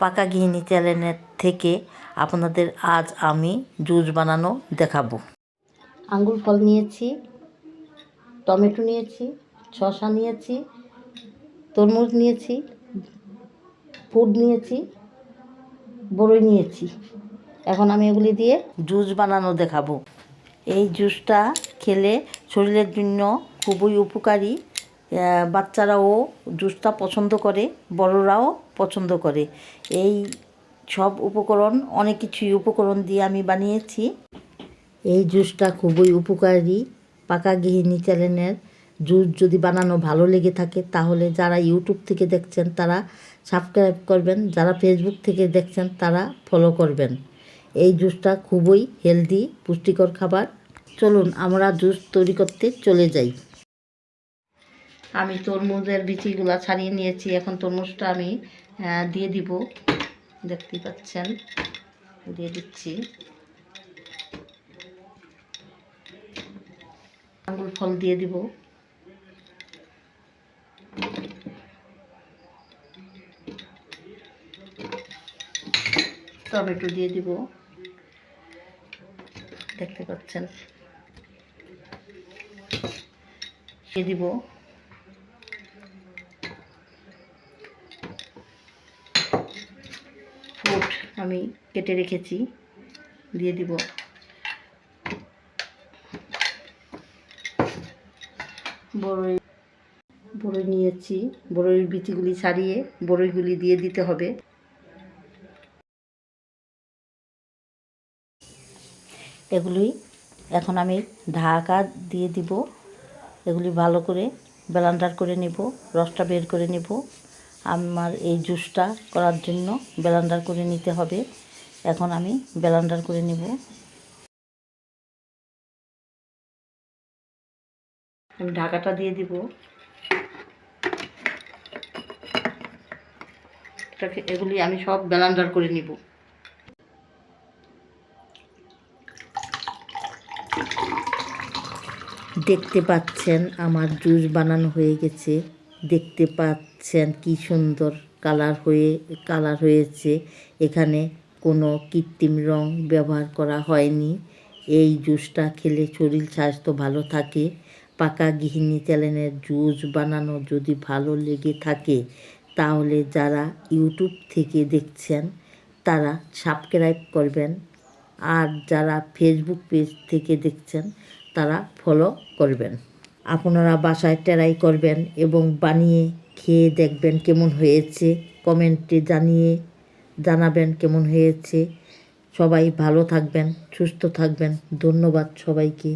পাকা গৃহিণী চ্যানেলের থেকে আপনাদের আজ আমি জুস বানানো দেখাবো। আঙ্গুর ফল নিয়েছি টমেটো নিয়েছি শসা নিয়েছি তরমুজ নিয়েছি ফুড নিয়েছি বড়ই নিয়েছি। এখন আমি এগুলি দিয়ে জুস বানানো দেখাবো। এই জুসটা খেলে শরীরের জন্য খুবই উপকারী। বাচ্চারাও জুসটা পছন্দ করে, বড়রাও পছন্দ করে। এই সব উপকরণ, অনেক কিছুই উপকরণ দিয়ে আমি বানিয়েছি। এই জুসটা খুবই উপকারী পাকা গৃহিণী চ্যানেলের জুস যদি বানানো ভালো লেগে থাকে, তাহলে যারা ইউটিউব থেকে দেখছেন, তারা সাবস্ক্রাইব করবেন। যারা ফেসবুক থেকে দেখছেন, তারা ফলো করবেন। এই জুসটা খুবই হেলদি, পুষ্টিকর খাবার। চলুন, আমরা জুস তৈরি করতে চলে যাই। আমি তরমুজের বিচিগুলো ছাড়িয়ে নিয়েছি। এখন তরমুজটা আমি দিয়ে দিব। দেখতেই পাচ্ছেন? দিয়ে দিচ্ছি। আঙুর ফল দিয়ে দিব। টমেটো দিয়ে দিব। দেখতে পাচ্ছেন? দিয়ে দিব। ফুট আমি কেটে রেখেছি, দিয়ে দিব। বড়ই বড়ই নিয়েছি বড়ইয়ের বিচিগুলি ছাড়িয়ে বড়ইগুলি দিয়ে দিতে হবে। এগুলি এখন আমি ঢাকা দিয়ে দিব। এগুলি ভালো করে ব্লেন্ডার করে নেব, রসটা বের করে নেব। আমার এই জুসটা করার জন্য ব্লেন্ডার করে নিতে হবে। এখন আমি ব্লেন্ডার করে নেব। আমি ঢাকাটা দিয়ে দিব। এগুলি আমি সব ব্লেন্ডার করে নিব। দেখতে পাচ্ছেন আমার জুস বানানো হয়ে গেছে। দেখতে পাচ্ছেন কি সুন্দর কালার হয়ে, কালার হয়েছে। এখানে কোনো কৃত্রিম রং ব্যবহার করা হয়নি। এই জুসটা খেলে শরীর স্বাস্থ্য ভালো থাকে। পাকা গৃহিণী চ্যানেলের জুস বানানো যদি ভালো লেগে থাকে, তাহলে যারা ইউটিউব থেকে দেখছেন, তারা সাবস্ক্রাইব করবেন। আর যারা ফেসবুক পেজ থেকে দেখছেন, তারা ফলো করবেন। আপনারা বাসায় ট্রাই করবেন এবং বানিয়ে খেয়ে দেখবেন কেমন হয়েছে। কমেন্টে জানিয়ে জানাবেন কেমন হয়েছে। সবাই ভালো থাকবেন, সুস্থ থাকবেন। ধন্যবাদ সবাইকে।